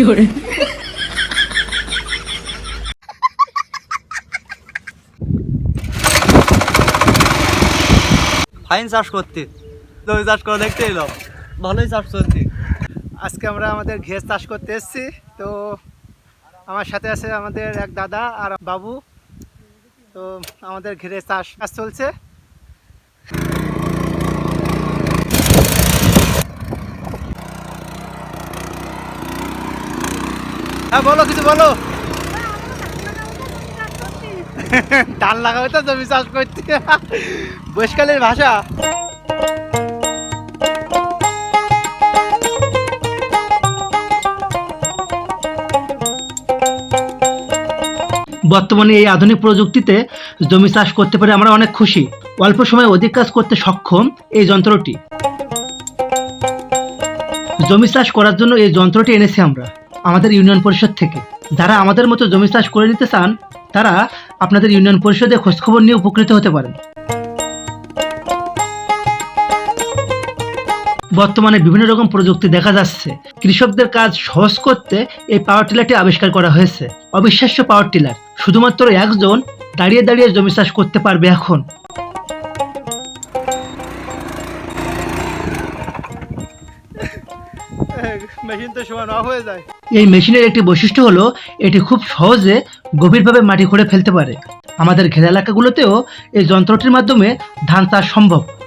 有人，ফাইন চাষ করতে। জমি চাষ করে দেখতে এলো। ভালোই চাষ চলছে আজকে আমরা আমাদের ঘেস চাষ করতে এসেছি। তো আমার সাথে আছে আমাদের এক দাদা আর বাবু। তো আমাদের ঘেরে চাষ কাজ চলছে। হ্যাঁ বলো কিছু বলো। ধান লাগাবে তো জমি চাষ করতে। বৈশকালের ভাষা। বর্তমানে এই আধুনিক প্রযুক্তিতে জমি চাষ করতে পারে আমরা অনেক খুশি। অল্প সময়ে অধিক কাজ করতে সক্ষম এই যন্ত্রটি। জমি চাষ করার জন্য এই যন্ত্রটি এনেছি আমরা। আমাদের ইউনিয়ন পরিষদ থেকে। যারা আমাদের মতো জমি চাষ করে নিতে চান, তারা আপনাদের ইউনিয়ন পরিষদে খোঁজখবর নিয়ে উপকৃত হতে পারেন। বর্তমানে বিভিন্ন রকম প্রযুক্তি দেখা যাচ্ছে। কৃষকদের কাজ সহজ করতে এই পাওয়ার টিলারটি আবিষ্কার করা হয়েছে। অবিশ্বাস্য পাওয়ার টিলার। শুধুমাত্র একজন দাঁড়িয়ে দাঁড়িয়ে জমি চাষ করতে পারবে এখন। মেশিন তো সমান অফ হয়ে যায়। এই মেশিনের একটি বৈশিষ্ট্য হলো, এটি খুব সহজে গভীরভাবে মাটি খুঁড়ে ফেলতে পারে। আমাদের ঘেরা এলাকাগুলোতেও এই যন্ত্রটির মাধ্যমে ধান চাষ সম্ভব।